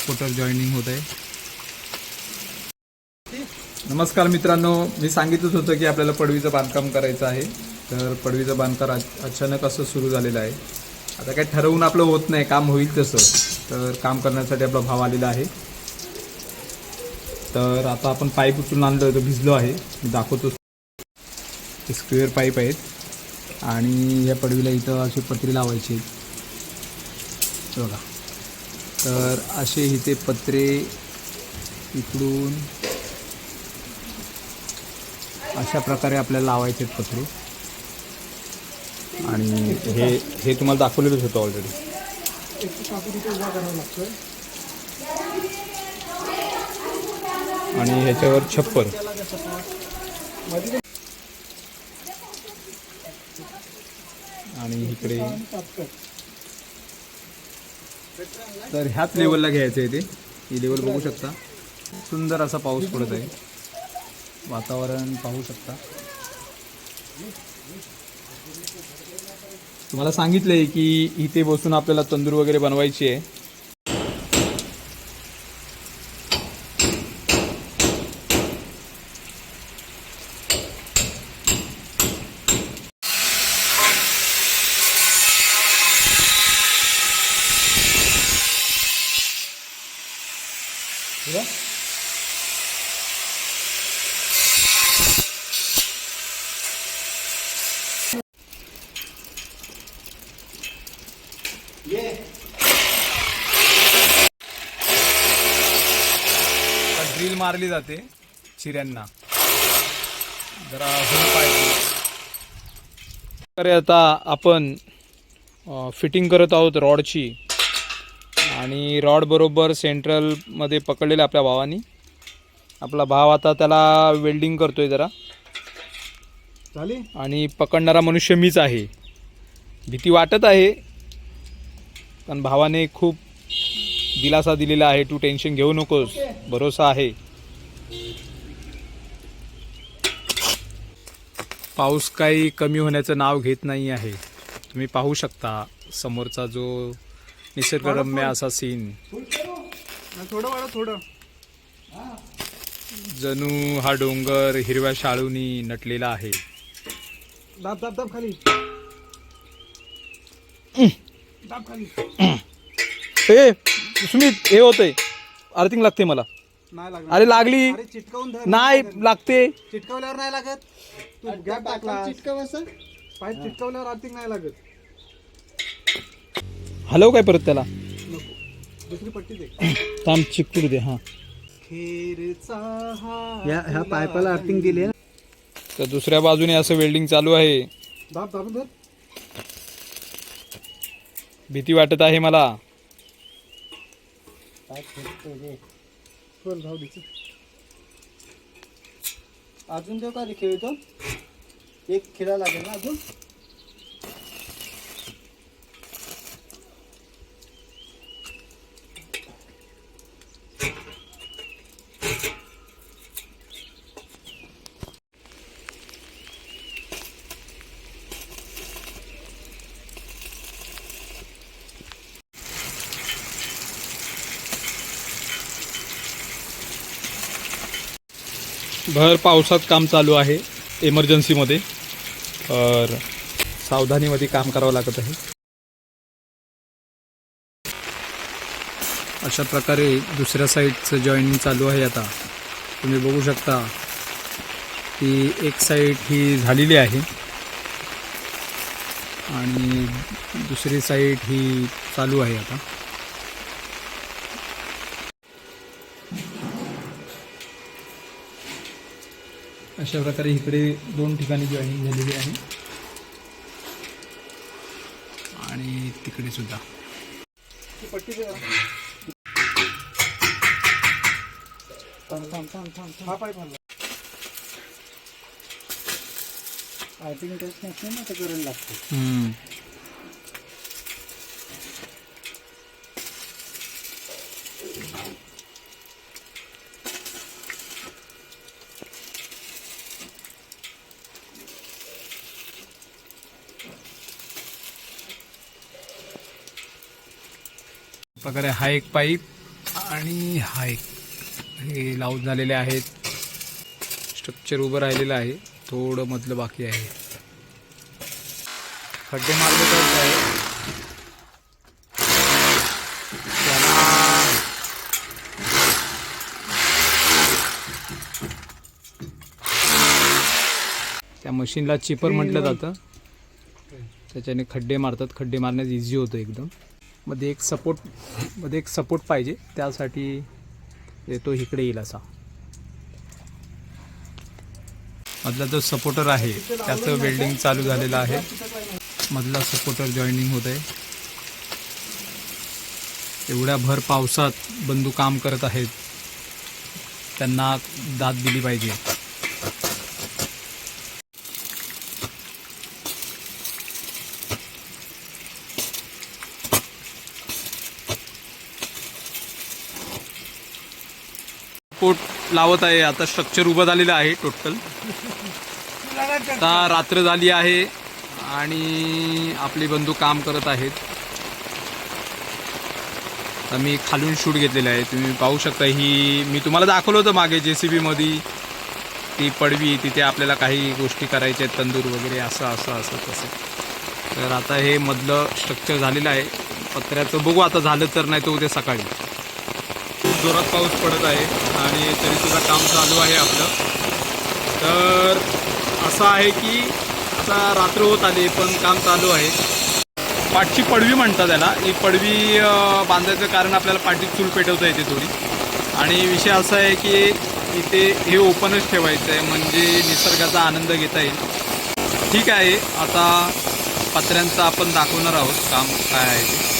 Supporter joining होत आहे. नमस्कार मित्रांनो मी सांगितलंच होतं की आपल्याला पडवीचं बांधकाम करायचं आहे. तर पडवीचं बांधकाम अचानक असं सुरू झालेलं आहे. आता काय ठरवून आपलं होत नाही काम होईल तसं. तर काम करण्यासाठी आपला भाव आलेला आहे. तर आता आपण पाईप उचलून आणलं तो भिजलो आहे. मी दाखवतो. स्क्वेअर पाईप आहेत. आणि या पडवीला इथं अशी पत्री लावायची. बघा. तर असे इथे पत्रे इकडून अशा प्रकारे आपल्याला लावायचे आहेत पत्रे. आणि हे हे तुम्हाला दाखवलेलंच होतं ऑलरेडी आणि ह्याच्यावर छप्पर. आणि इकडे तर ह्याच लेवलला घ्यायचं आहे ते. ही लेवल बघू शकता. सुंदर असा पाऊस पडत आहे. वातावरण पाहू शकता. तुम्हाला आहे की इथे बसून आपल्याला तंदूर वगैरे बनवायची आहे. मारली जाते चिऱ्यांना. जरा होल पाहिजे. तर आता आपण फिटिंग करत आहोत रॉडची. आणि रॉड बरोबर सेंट्रलमध्ये पकडलेलं आपल्या भावानी. आपला भाव आता त्याला वेल्डिंग करतोय जरा. झाली आणि पकडणारा मनुष्य मीच आहे. भीती वाटत आहे. पण भावाने खूप दिलासा दिलेला आहे. तू टेन्शन घेऊ नकोस. भरोसा आहे. पाऊस काही कमी होण्याचं नाव घेत नाही आहे. तुम्ही पाहू शकता समोरचा जो निसर्गरम्य असा सीन थोडं थोडं. जणू हा डोंगर हिरव्या शाळूनी नटलेला आहे. दाब दाब दाब खाली. दाब खाली. ए सुमित हे होतंय. अर्थिंग लागते मला. नाही अरे लागली. अरे चिटकवून धर. नाही लागते. चिटकवल्यावर नाही लागत. तू गॅप टाकला चिटकव असं. पाईप चिटकवल्यावर आर्थिक नाही लागत. हलव काय परत त्याला? नको. दुसरी पट्टी दे. थांब चिकटू दे हा. खेरचा हा ह्या ह्या पायपाला अर्थिंग दिली. आहे तर दुसऱ्या बाजूने असं वेल्डिंग चालू आहे. दाब दाबून धर भीती वाटत आहे मला. खोल राहू द्यायचं अजून देऊ का खेळतो एक खेळा लागेल ना अजून? भर पावसात काम चालू आहे इमर्जन्सीमध्ये तर सावधानीमध्ये काम करावं लागत आहे. अशा प्रकारे दुसऱ्या साईडचं जॉईनिंग चालू आहे आता. तुम्ही बघू शकता की एक साईड ही झालेली आहे. आणि दुसरी साईड ही चालू आहे आता. अशा प्रकारे इकडे दोन ठिकाणी जॉईनिंग झालेली आहे. आणि तिकडे सुद्धा. ती पट्टी दे जरा. थांब. थांब थांब थांब थांब. हा पाईप हल्ला अर्थिंग टेस्ट नसते ना ते करंट लागते हम्म. प्रकारे हा एक पाईप आणि हा एक हे लावून झालेले आहेत. स्ट्रक्चर उभं राहिलेलं आहे. थोडं मधलं बाकी आहे. खड्डे मारले जात आहे. त्याला त्या मशीनला चिपर म्हटलं जातं. त्याच्याने खड्डे मारतात. खड्डे मारण्यास इझी होतं एकदम. मध्ये एक सपोर्टमध्ये एक सपोर्ट पाहिजे. त्यासाठी येतो इकडे येईल असा. मधला जो सपोर्टर आहे त्याचं वेल्डिंग चालू झालेलं आहे. मधला सपोर्टर जॉईनिंग होत आहे एवढ्या भर पावसात बंधू काम करत आहेत. त्यांना दाद दिली पाहिजे. कोट लावत आहे. आता स्ट्रक्चर उभं झालेलं आहे टोटल आता रात्र झाली आहे आणि आपले बंधू काम करत आहेत. आता मी खालून शूट घेतलेलं आहे. तुम्ही पाहू शकता ही मी तुम्हाला दाखवलं होतं मागे जे सी बीमध्ये ती पडवी तिथे आपल्याला काही गोष्टी करायच्या आहेत तंदूर वगैरे असं असं असं तसं. तर आता हे मधलं स्ट्रक्चर झालेलं आहे. पत्र्याचं बघू आता झालं तर नाही तर उद्या सकाळी. खूप जोरात पाऊस पडत आहे आणि तरीसुद्धा काम चालू आहे आपलं. तर असं आहे की आता रात्र होत आली पण काम चालू आहे. पाठची पडवी म्हणतात त्याला. ही पडवी बांधायचं कारण आपल्याला पाठीत चूल पेटवता येते थोडी. आणि विषय असा आहे की इथे हे ओपनच ठेवायचं आहे म्हणजे निसर्गाचा आनंद घेता येईल. ठीक आहे आता पत्र्यांचं आपण दाखवणार आहोत काम काय आहे ते.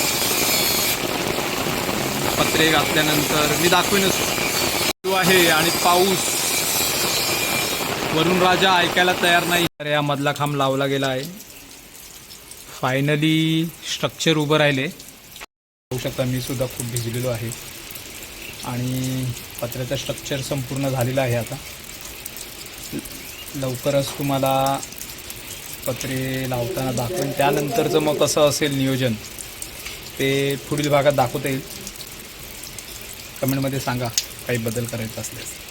पत्रे घातल्यानंतर मी दाखवीनच. आहे आणि पाऊस. वरुण राजा ऐकायला तयार नाही. तर या मधला खांब लावला गेला आहे. फायनली स्ट्रक्चर उभं राहिले. पाहू शकता मी सुद्धा खूप भिजलेलो आहे. आणि पत्र्याचं स्ट्रक्चर संपूर्ण झालेलं आहे आता. लवकरच तुम्हाला पत्रे लावताना दाखवेन. त्यानंतरचं मग कसं असेल नियोजन ते पुढील भागात दाखवता येईल. कमेंटमध्ये सांगा काही बदल करायचा असल्यास.